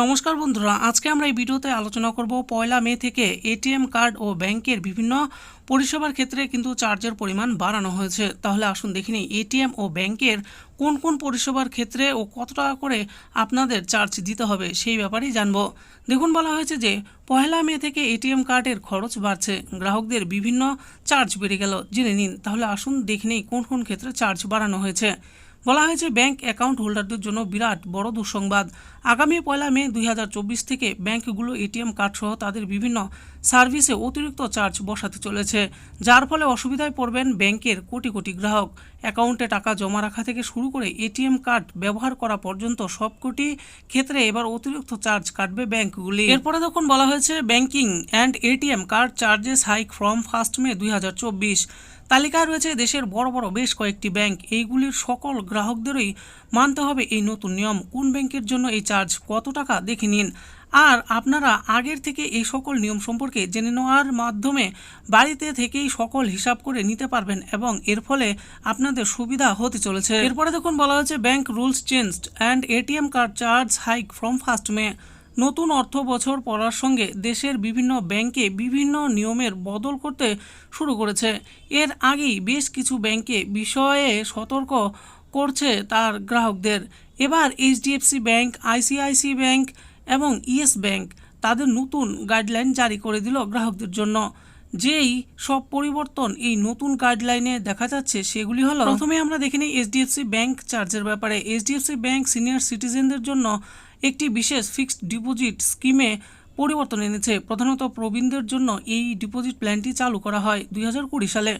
নমস্কার বন্ধুরা, আজকে আমরা এই ভিডিওতে আলোচনা করব পয়লা মে থেকে এটিএম কার্ড ও ব্যাংকের বিভিন্ন পরিষেবার ক্ষেত্রে কিন্তু চার্জের পরিমাণ বাড়ানো হয়েছে। তাহলে আসুন দেখে নিই, এটিএম ও ব্যাংকের কোন কোন পরিষেবার ক্ষেত্রে ও কত টাকা করে আপনাদের চার্জ দিতে হবে সেই ব্যাপারেই জানব। দেখুন, বলা হয়েছে যে পয়লা মে থেকে এটিএম কার্ডের খরচ বাড়ছে, গ্রাহকদের বিভিন্ন চার্জ বেড়ে গেল। জেনে নিন, তাহলে আসুন দেখে নিই কোন কোন ক্ষেত্রে চার্জ বাড়ানো হয়েছে। বলা হয়েছে ব্যাংক অ্যাকাউন্ট হোল্ডারদের জন্য বিরাট বড় দুঃসংবাদ। আগামী পয়লা মে দুই হাজার চব্বিশ থেকে ব্যাংকগুলো এটিএম কার্ড সহ তাদের বিভিন্ন সার্ভিসে অতিরিক্ত চার্জ বসাতে চলেছে, যার ফলে অসুবিধায় পড়বেন ব্যাংকের কোটি কোটি গ্রাহক। অ্যাকাউন্টে টাকা জমা রাখা থেকে শুরু করে এটিএম কার্ড ব্যবহার করা পর্যন্ত সবকটি ক্ষেত্রে এবার অতিরিক্ত চার্জ কাটবে ব্যাংকগুলি। এরপরে তখন বলা হয়েছে banking and ATM card charges hike from first May দুই হাজার চব্বিশ। তালিকায় রয়েছে দেশের বড় বড় বেশ কয়েকটি ব্যাংক, এইগুলির সকল গ্রাহকদেরই মানতে হবে এই নতুন নিয়ম। কোন ব্যাংকের জন্য এই চার্জ কত টাকা দেখে নিন। আর আপনারা আগের থেকে এই সকল নিয়ম সম্পর্কে জেনে নেওয়ার মাধ্যমে বাড়িতে থেকেই সকল হিসাব করে নিতে পারবেন এবং এর ফলে আপনাদের সুবিধা হতে চলেছে। এরপরে দেখুন, বলা হয়েছে bank rules changed and ATM card charge hike from first May. নতুন অর্থ বছর পড়ার সঙ্গে দেশের বিভিন্ন ব্যাংকে বিভিন্ন নিয়মের বদল করতে শুরু করেছে। এর আগেই বেশ কিছু ব্যাংকে বিষয়ে সতর্ক করছে তার গ্রাহকদের। এবার এইচডিএফসি ব্যাংক, আইসিআইসি ব্যাংক এবং ইয়েস ব্যাংক তাদের নতুন গাইডলাইন জারি করে দিল গ্রাহকদের জন্য। যেই সব পরিবর্তন এই নতুন গাইডলাইনে দেখা যাচ্ছে সেগুলি হলো, প্রথমে আমরা দেখে নিই এইচডিএফসি ব্যাংক চার্জের ব্যাপারে। এইচডিএফসি ব্যাংক সিনিয়র সিটিজেনদের জন্য একটি বিশেষ ফিক্সড ডিপোজিট স্কিমে পরিবর্তন এনেছে। প্রধানত প্রবীণদের জন্য এই ডিপোজিট প্ল্যানটি চালু করা হয় দুই হাজার কুড়ি সালে।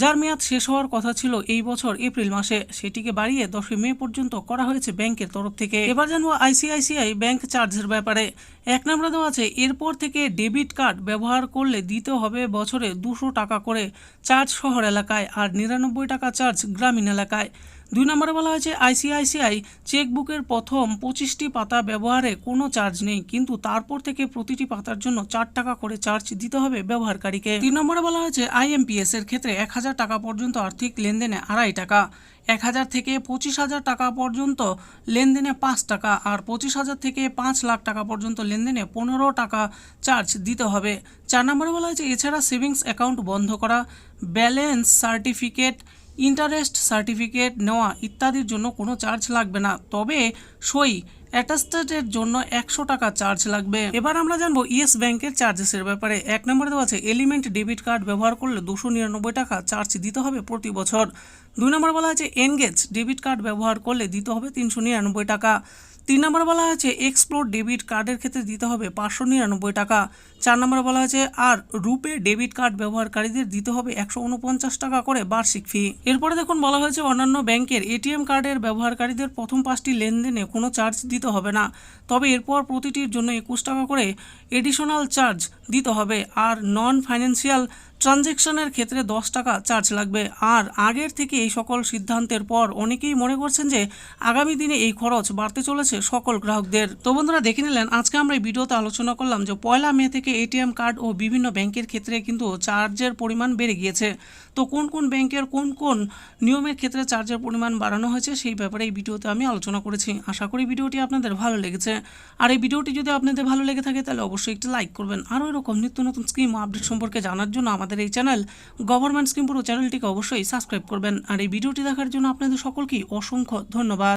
যার মেয়াদ শেষ হওয়ার কথা ছিল এই বছর এপ্রিল মাসে। সেটিকে বাড়িয়ে দশই মে পর্যন্ত করা হয়েছে ব্যাংকের তরফ থেকে। এবার জানব আইসিআইসিআই ব্যাংক চার্জের ব্যাপারে। এক নম্বরে দেওয়া আছে, এরপর থেকে ডেবিট কার্ড ব্যবহার করলে দিতে হবে বছরে দুশো টাকা করে চার্জ শহর এলাকায় আর নিরানব্বই টাকা চার্জ গ্রামীণ এলাকায়। দুই নম্বরে বলা হয়েছে, আইসিআইসিআই চেকবুকের প্রথম পঁচিশটি পাতা ব্যবহারে কোনো চার্জ নেই, কিন্তু তারপর থেকে প্রতিটি পাতার জন্য চার টাকা করে চার্জ দিতে হবে ব্যবহারকারীকে। তিন নম্বরে বলা হয়েছে আইএমপিএস এর ক্ষেত্রে এক হাজার টাকা পর্যন্ত আর্থিক লেনদেনে আড়াই টাকা, এক হাজার থেকে পঁচিশ হাজার টাকা পর্যন্ত লেনদেনে পাঁচ টাকা আর পঁচিশ হাজার থেকে পাঁচ লাখ টাকা পর্যন্ত লেনদেনে পনেরো টাকা চার্জ দিতে হবে। চার নম্বরে বলা হয়েছে, এছাড়া সেভিংস অ্যাকাউন্ট বন্ধ করা, ব্যালেন্স সার্টিফিকেট ইন্টারেস্ট সার্টিফিকেট নেওয়া ইত্যাদির জন্য কোনো চার্জ লাগবে না। তবে সই অ্যাটাস্টেডের জন্য একশো টাকা চার্জ লাগবে। এবার আমরা জানব ইয়েস ব্যাংকের চার্জেসের ব্যাপারে। এক নম্বরে দেওয়া আছে, এলিমেন্ট ডেবিট কার্ড ব্যবহার করলে দুশো নিরানব্বই টাকা চার্জ দিতে হবে প্রতি বছর। দুই নম্বর বলা আছে, এনগেজ ডেবিট কার্ড ব্যবহার করলে দিতে হবে তিনশো নিরানব্বই টাকা। তিন নম্বর বলা হয়েছে এক্সপ্লোর ডেবিট কার্ডের ক্ষেত্রে দিতে হবে পাঁচশো নিরানব্বই টাকা। চার নম্বরে বলা হয়েছে, আর রুপে ডেবিট কার্ড ব্যবহারকারীদের দিতে হবে একশো উনপঞ্চাশ টাকা করে বার্ষিক ফি। এরপরে দেখুন বলা হয়েছে, অন্যান্য ব্যাংকের এটিএম কার্ডের ব্যবহারকারীদের প্রথম পাঁচটি লেনদেনে কোনো চার্জ দিতে হবে না। তবে এরপর প্রতিটির জন্য একুশ টাকা করে এডিশনাল চার্জ দিতে হবে, আর নন ফাইন্যান্সিয়াল ট্রানজ্যাকশনের ক্ষেত্রে দশ টাকা চার্জ লাগবে। আর আগের থেকে এই সকল সিদ্ধান্তের পর অনেকেই মনে করছেন যে, আগামী দিনে এই খরচ বাড়তে চলেছে সকল গ্রাহকদের। তো বন্ধুরা, দেখে নিলেন, আজকে আমরা এই ভিডিওতে আলোচনা করলাম যে পয়লা মে থেকে এটিএম কার্ড ও বিভিন্ন ব্যাংকের ক্ষেত্রে কিন্তু চার্জের পরিমাণ বেড়ে গিয়েছে। তো কোন কোন ব্যাংকের কোন কোন নিয়মের ক্ষেত্রে চার্জের পরিমাণ বাড়ানো হয়েছে সেই ব্যাপারে এই ভিডিওতে আমি আলোচনা করেছি। আশা করি ভিডিওটি আপনাদের ভালো লেগেছে। আর এই ভিডিওটি যদি আপনাদের ভালো লেগে থাকে তাহলে অবশ্যই একটি লাইক করবেন। আরও এরকম নিত্য নতুন স্কিম আপডেট সম্পর্কে জানার জন্য আমাদের এই চ্যানেল গভর্নমেন্ট স্কিম পুরো চ্যানেলটিকে অবশ্যই সাবস্ক্রাইব করবেন। আর এই ভিডিওটি দেখার জন্য আপনাদের সকলকেই অসংখ্য ধন্যবাদ।